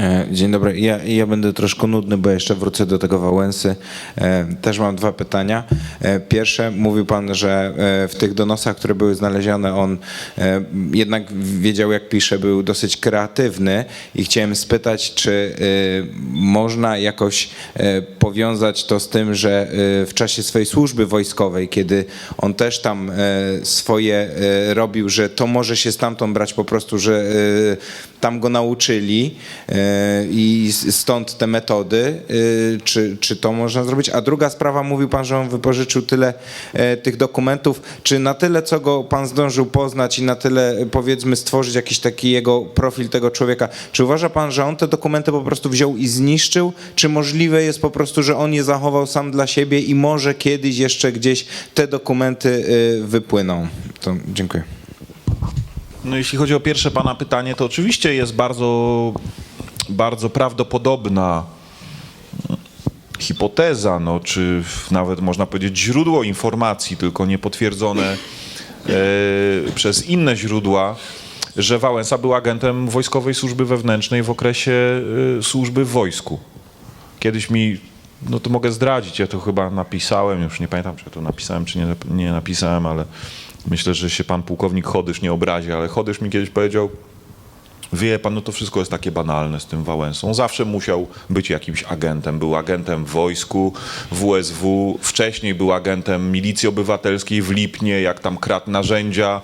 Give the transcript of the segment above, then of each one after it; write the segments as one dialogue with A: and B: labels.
A: E, Dzień dobry. Ja, ja będę troszkę nudny, bo jeszcze wrócę do tego Wałęsy. E, Też mam dwa pytania. E, Pierwsze, mówił pan, że w tych donosach, które były znalezione, on jednak wiedział, jak pisze, był dosyć kreatywny i chciałem spytać, czy można jakoś powiązać to z tym, że w czasie swojej służby wojskowej, kiedy on też tam swoje robił, że to może się stamtąd brać po prostu, że tam go nauczyli i s- stąd te metody, e, czy, czy to można zrobić? A druga sprawa, mówił pan, że on wypożyczył tyle e, tych dokumentów, czy na tyle, co go pan zdążył poznać i na tyle, e, powiedzmy, stworzyć jakiś taki jego profil tego człowieka, czy uważa pan, że on te dokumenty po prostu wziął i zniszczył, czy możliwe jest po prostu, że on je zachował sam dla siebie i może kiedyś jeszcze gdzieś te dokumenty e, wypłyną? To dziękuję.
B: No jeśli chodzi o pierwsze pana pytanie, to oczywiście jest bardzo, bardzo prawdopodobna hipoteza, no, czy nawet można powiedzieć źródło informacji, tylko niepotwierdzone e, przez inne źródła, że Wałęsa był agentem Wojskowej Służby Wewnętrznej w okresie e, służby w wojsku. Kiedyś mi, no to mogę zdradzić, ja to chyba napisałem, już nie pamiętam, czy ja to napisałem, czy nie, nie napisałem, ale myślę, że się pan pułkownik Chodysz nie obrazi, ale Chodysz mi kiedyś powiedział, wie pan, no to wszystko jest takie banalne z tym Wałęsą. Zawsze musiał być jakimś agentem. Był agentem w wojsku, w WSW, wcześniej był agentem milicji obywatelskiej w Lipnie, jak tam kradł narzędzia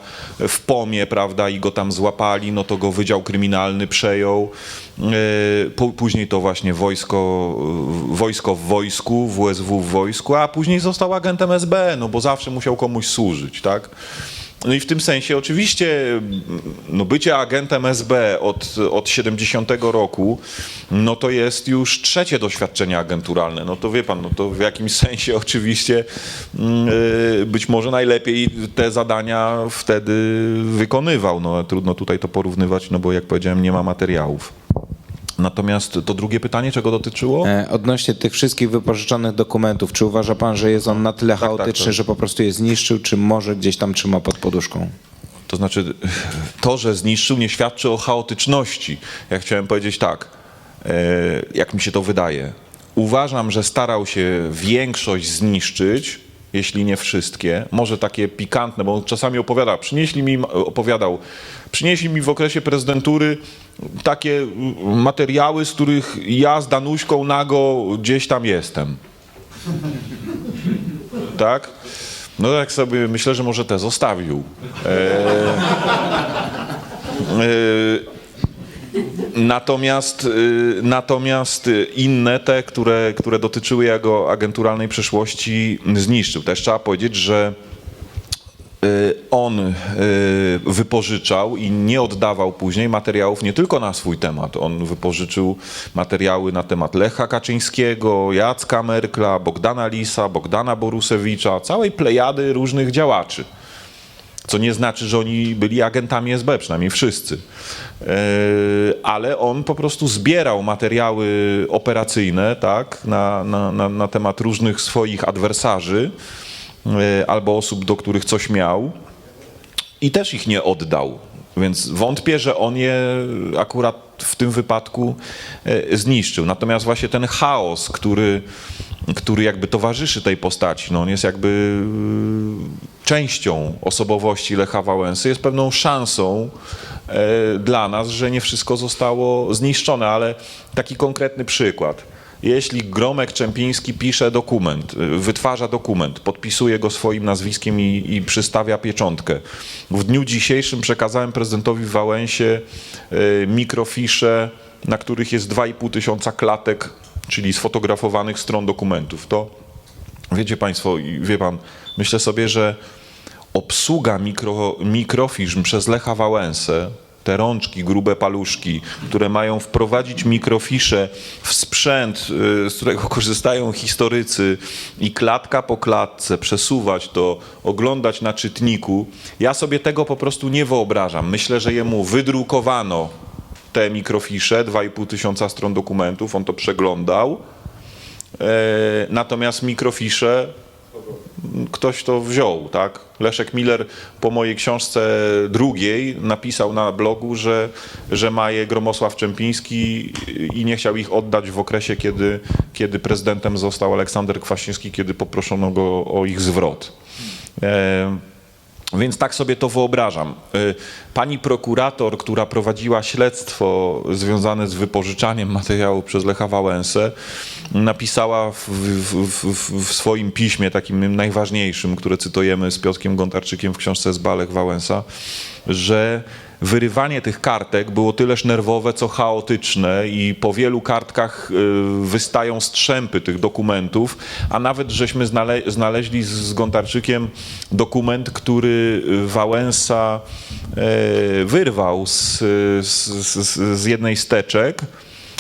B: w Pomie, prawda, i go tam złapali, no to go Wydział Kryminalny przejął. Pó- Później to właśnie wojsko, wojsko w wojsku, WSW w wojsku, a później został agentem SB, no bo zawsze musiał komuś służyć, tak? No i w tym sensie oczywiście no bycie agentem SB od, od 70 roku, no to jest już trzecie doświadczenie agenturalne. No to wie pan, no to w jakimś sensie oczywiście mm, y, być może najlepiej te zadania wtedy wykonywał. No trudno tutaj to porównywać, no bo jak powiedziałem nie ma materiałów. Natomiast to drugie pytanie, czego dotyczyło?
A: E, Odnośnie tych wszystkich wypożyczonych dokumentów, czy uważa pan, że jest on na tyle
B: tak,
A: chaotyczny,
B: tak.
A: że po prostu je zniszczył, czy może gdzieś tam trzyma pod poduszką?
B: To znaczy, to, że zniszczył, nie świadczy o chaotyczności. Ja chciałem powiedzieć tak, e, jak mi się to wydaje. Uważam, że starał się większość zniszczyć, jeśli nie wszystkie. Może takie pikantne, bo on czasami opowiada, przynieśli mi, opowiadał, przynieśli mi w okresie prezydentury takie materiały, z których ja z Danuśką nago gdzieś tam jestem. Tak? No tak sobie myślę, że może te zostawił. E, Natomiast, y, natomiast inne te, które, które dotyczyły jego agenturalnej przeszłości, zniszczył. Też trzeba powiedzieć, że on y, wypożyczał i nie oddawał później materiałów nie tylko na swój temat. On wypożyczył materiały na temat Lecha Kaczyńskiego, Jacka Merkla, Bogdana Lisa, Bogdana Borusewicza, całej plejady różnych działaczy. Co nie znaczy, że oni byli agentami SB, przynajmniej wszyscy. Yy, Ale on po prostu zbierał materiały operacyjne tak, na, na, na, na temat różnych swoich adwersarzy yy, albo osób, do których coś miał i też ich nie oddał. Więc wątpię, że on je akurat w tym wypadku e, zniszczył. Natomiast właśnie ten chaos, który, który jakby towarzyszy tej postaci, no on jest jakby e, częścią osobowości Lecha Wałęsy, jest pewną szansą e, dla nas, że nie wszystko zostało zniszczone. Ale taki konkretny przykład. Jeśli Gromek Czempiński pisze dokument, y, wytwarza dokument, podpisuje go swoim nazwiskiem i, i przystawia pieczątkę. W dniu dzisiejszym przekazałem prezydentowi w Wałęsie y, mikrofisze, na których jest 2,5 tysiąca klatek, czyli sfotografowanych stron dokumentów. To wiecie Państwo, wie Pan, myślę sobie, że obsługa mikro, mikrofirm przez Lecha Wałęsę, te rączki, grube paluszki, które mają wprowadzić mikrofisze w sprzęt, y, z którego korzystają historycy i klatka po klatce przesuwać to, oglądać na czytniku, ja sobie tego po prostu nie wyobrażam. Myślę, że jemu wydrukowano te mikrofisze, 2,5 tysiąca stron dokumentów, on to przeglądał, E, Natomiast mikrofisze ktoś to wziął, tak? Leszek Miller po mojej książce drugiej napisał na blogu, że, że ma je Gromosław Czempiński i nie chciał ich oddać w okresie, kiedy, kiedy prezydentem został Aleksander Kwaśniewski, kiedy poproszono go o ich zwrot. E, więc tak sobie to wyobrażam. Y, Pani prokurator, która prowadziła śledztwo związane z wypożyczaniem materiału przez Lecha Wałęsę, napisała w, w, w, w swoim piśmie, takim najważniejszym, które cytujemy z Piotrkiem Gontarczykiem w książce z Balech Wałęsa, że wyrywanie tych kartek było tyleż nerwowe, co chaotyczne i po wielu kartkach y, wystają strzępy tych dokumentów, a nawet żeśmy znale znaleźli z, Gontarczykiem dokument, który Wałęsa e, wyrwał z, z, z, z jednej z teczek,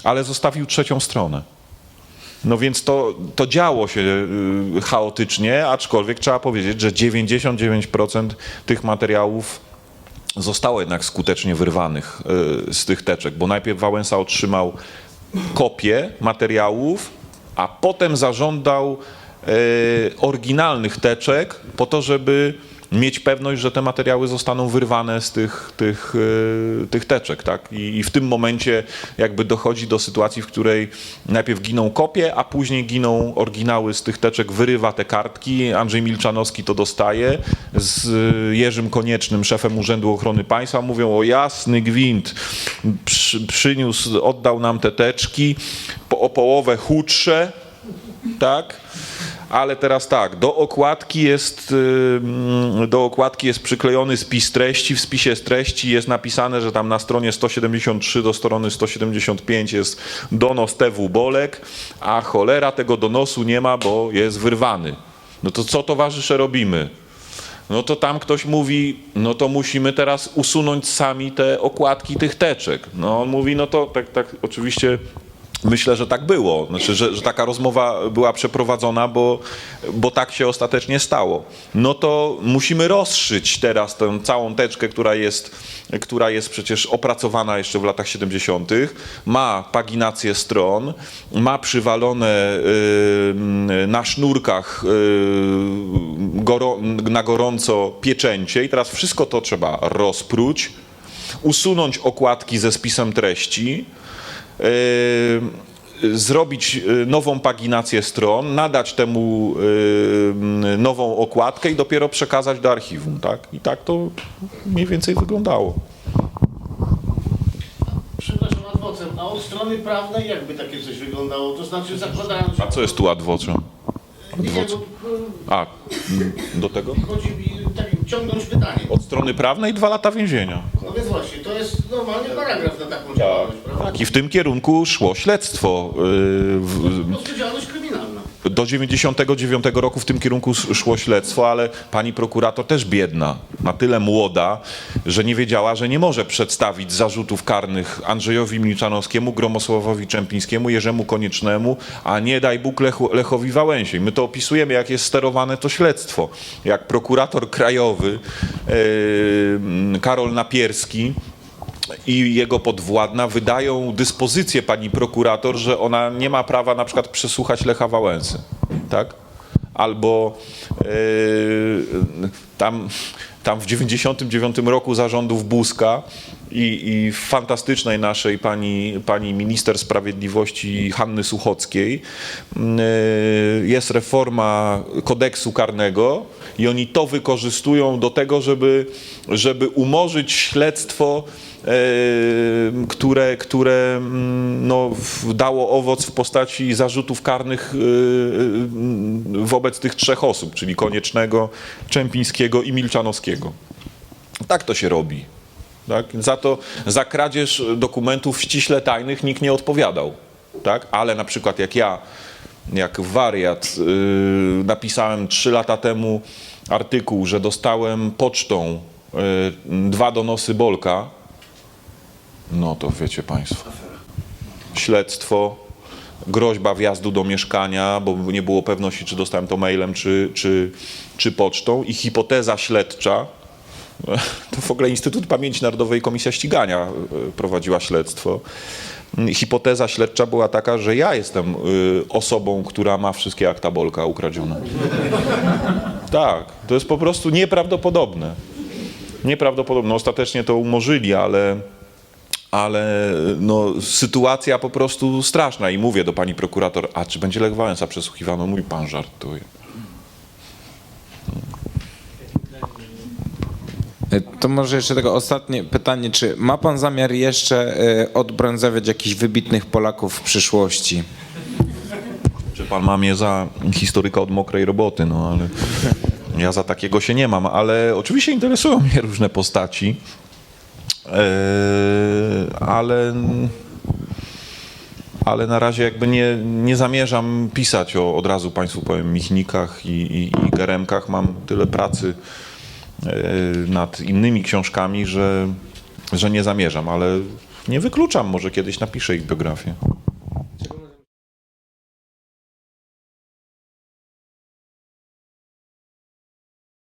B: ale zostawił trzecią stronę. No więc to, to działo się y, chaotycznie, aczkolwiek trzeba powiedzieć, że 99% tych materiałów zostało jednak skutecznie wyrwanych y, z tych teczek, bo najpierw Wałęsa otrzymał kopię materiałów, a potem zażądał y, oryginalnych teczek po to, żeby mieć pewność, że te materiały zostaną wyrwane z tych, tych, y, tych teczek. Tak? I, I w tym momencie jakby dochodzi do sytuacji, w której najpierw giną kopie, a później giną oryginały z tych teczek, wyrywa te kartki. Andrzej Milczanowski to dostaje z Jerzym Koniecznym, szefem Urzędu Ochrony Państwa. Mówią o jasny gwint, Przy, przyniósł, oddał nam te teczki, po, o połowę chudsze, tak? Ale teraz tak, do okładki jest, ym, do okładki jest przyklejony spis treści. W spisie treści jest napisane, że tam na stronie 173 do strony 175 jest donos TW Bolek, a cholera tego donosu nie ma, bo jest wyrwany. No to co towarzysze robimy? No to tam ktoś mówi, no to musimy teraz usunąć sami te okładki tych teczek. No on mówi, no to tak, tak oczywiście myślę, że tak było. Znaczy, że, że taka rozmowa była przeprowadzona, bo, bo tak się ostatecznie stało. No to musimy rozszyć teraz tę całą teczkę, która jest, która jest przecież opracowana jeszcze w latach 70., ma paginację stron, ma przywalone y, na sznurkach y, goro, na gorąco pieczęcie i teraz wszystko to trzeba rozpróć, usunąć okładki ze spisem treści, zrobić y, nową paginację stron, nadać temu y, nową okładkę i dopiero przekazać do archiwum, tak? I tak to mniej więcej wyglądało.
C: Przepraszam, adwocem, a od strony prawnej jakby takie coś wyglądało? To znaczy zakładając...
B: A co jest tu adwocze?
C: Nie, nie,
B: adwoce?
C: bo,
B: A, do tego?
C: e, chodzi mi ciągnąć pytanie.
B: Od strony prawnej dwa lata więzienia.
C: No więc właśnie, to jest normalnie paragraf na taką działalność, prawda?
B: Tak, i w tym kierunku szło śledztwo. y, w-. Do 99 roku w tym kierunku sz- szło śledztwo, ale pani prokurator też biedna, na tyle młoda, że nie wiedziała, że nie może przedstawić zarzutów karnych Andrzejowi Milczanowskiemu, Gromosławowi Czempińskiemu, Jerzemu Koniecznemu, a nie daj Bóg Lechu, Lechowi Wałęsie. My to opisujemy, jak jest sterowane to śledztwo. Jak prokurator krajowy yy, Karol Napierski i jego podwładna wydają dyspozycję pani prokurator, że ona nie ma prawa na przykład przesłuchać Lecha Wałęsy, tak? Albo yy, tam, tam w 99 roku zarządów Buzka i, i fantastycznej naszej pani, pani minister sprawiedliwości Hanny Suchockiej yy, jest reforma kodeksu karnego i oni to wykorzystują do tego, żeby, żeby umorzyć śledztwo e, które, które mm, no, dało owoc w postaci zarzutów karnych e, e, wobec tych trzech osób, czyli Koniecznego, Czempińskiego i Milczanowskiego. Tak to się robi. Tak? Za to, za kradzież dokumentów ściśle tajnych nikt nie odpowiadał. Tak? Ale na przykład jak ja, jak wariat, yy, napisałem trzy lata temu artykuł, że dostałem pocztą yy, dwa donosy Bolka, no to wiecie Państwo. Śledztwo, groźba wjazdu do mieszkania, bo nie było pewności, czy dostałem to mailem, czy, czy, czy pocztą i hipoteza śledcza, to w ogóle Instytut Pamięci Narodowej Komisja Ścigania e, prowadziła śledztwo. Hipoteza śledcza była taka, że ja jestem y, osobą, która ma wszystkie akta Bolka ukradzione. Tak, to jest po prostu nieprawdopodobne. Nieprawdopodobne. Ostatecznie to umorzyli, ale, ale no, sytuacja po prostu straszna. I mówię do pani prokurator, a czy będzie Lech Wałęsa przesłuchiwano? Mój pan żartuje.
A: To może jeszcze tego ostatnie pytanie, czy ma pan zamiar jeszcze e, odbrązowiać jakichś wybitnych Polaków w przyszłości?
B: Czy pan ma mnie za historyka od mokrej roboty, no ale ja za takiego się nie mam, ale oczywiście interesują mnie różne postaci, Eee, ale, ale na razie jakby nie, nie zamierzam pisać o, od razu państwu powiem, Michnikach i, i, i Geremkach. Mam tyle pracy nad innymi książkami, że, że nie zamierzam, ale nie wykluczam, może kiedyś napiszę ich biografię.